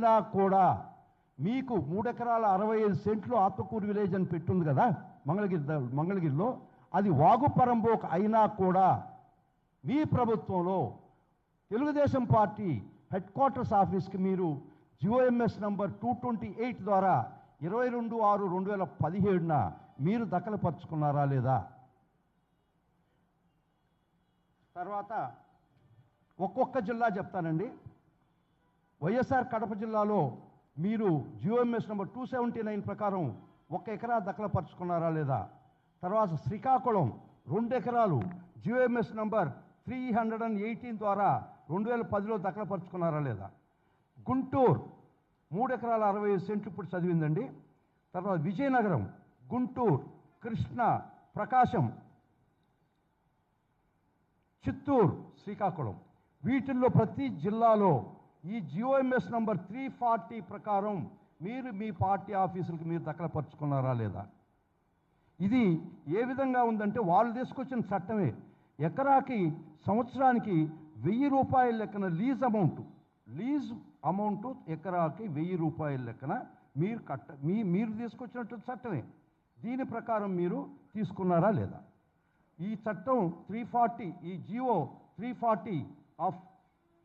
ఇట్లా కూడా మీకు మూడెకరాల అరవై ఐదు సెంట్లు ఆత్మకూరు విలేజ్ అని పెట్టుంది కదా మంగళగిరి మంగళగిరిలో. అది వాగుపరంబోక్ అయినా కూడా మీ ప్రభుత్వంలో తెలుగుదేశం పార్టీ హెడ్ క్వార్టర్స్ ఆఫీస్కి మీరు GOMS number two twenty eight ద్వారా ఇరవై రెండు ఆరు రెండు వేల పదిహేడున మీరు దఖలుపరుచుకున్నారా లేదా? తర్వాత ఒక్కొక్క జిల్లా చెప్తానండి. వైఎస్ఆర్ కడప జిల్లాలో మీరు GOMS number two seventy nine ప్రకారం ఒక ఎకరా దఖలపరుచుకున్నారా లేదా? తర్వాత శ్రీకాకుళం రెండు ఎకరాలు GOMS number three hundred and eighteen ద్వారా రెండు వేల పదిలో దఖలపరుచుకున్నారా లేదా? గుంటూరు మూడు ఎకరాల అరవై ఐదు సెంట్లు ఇప్పుడు చదివిందండి. తర్వాత విజయనగరం గుంటూరు కృష్ణ ప్రకాశం చిత్తూరు శ్రీకాకుళం వీటిల్లో ప్రతి జిల్లాలో ఈ జియోఎంఎస్ నంబర్ త్రీ ఫార్టీ ప్రకారం మీరు మీ పార్టీ ఆఫీసులకు మీరు దఖలపరుచుకున్నారా లేదా? ఇది ఏ విధంగా ఉందంటే వాళ్ళు తీసుకొచ్చిన చట్టమే. ఎకరాకి సంవత్సరానికి వెయ్యి రూపాయల లెక్కన లీజ్ అమౌంట్ లీజ్ అమౌంట్ ఎకరాకి వెయ్యి రూపాయల లెక్కన మీరు కట్ట మీ మీరు తీసుకొచ్చినట్టు చట్టమే. దీని ప్రకారం మీరు తీసుకున్నారా లేదా? ఈ చట్టం త్రీ ఫార్టీ ఈ GO three forty of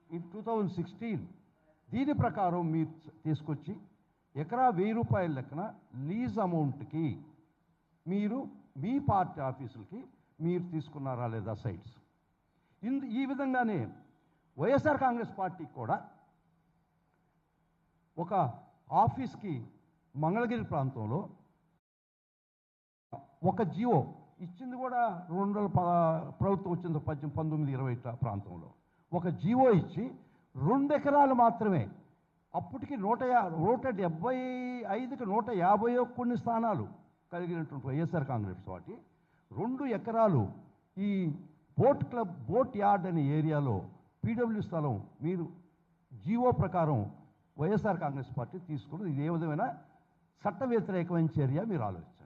in two thousand sixteen దీని ప్రకారం మీరు తీసుకొచ్చి ఎకరా వెయ్యి రూపాయల లెక్కన లీజ్ అమౌంట్కి మీరు మీ పార్టీ ఆఫీసులకి మీరు తీసుకున్నారా లేదా సైట్స్? ఇందు ఈ విధంగానే వైఎస్ఆర్ కాంగ్రెస్ పార్టీ కూడా ఒక ఆఫీస్కి మంగళగిరి ప్రాంతంలో ఒక జియో ఇచ్చింది కూడా రెండు వందల ప ప్రభుత్వం వచ్చింది పద్దెనిమిది పంతొమ్మిది ఇరవై ప్రాంతంలో. ఒక జీవో ఇచ్చి రెండు ఎకరాలు మాత్రమే. అప్పటికి నూట యా నూట డెబ్బై ఐదుకి నూట యాభై కొన్ని స్థానాలు కలిగినటువంటి వైఎస్ఆర్ కాంగ్రెస్ పార్టీ. రెండు ఎకరాలు ఈ బోట్ క్లబ్ బోట్ యార్డ్ అనే ఏరియాలో పీడబ్ల్యూ స్థలం మీరు జీవో ప్రకారం వైఎస్ఆర్ కాంగ్రెస్ పార్టీ తీసుకున్నది ఇది ఏ విధమైన చట్ట వ్యతిరేకమైన చర్య మీరు ఆలోచించారు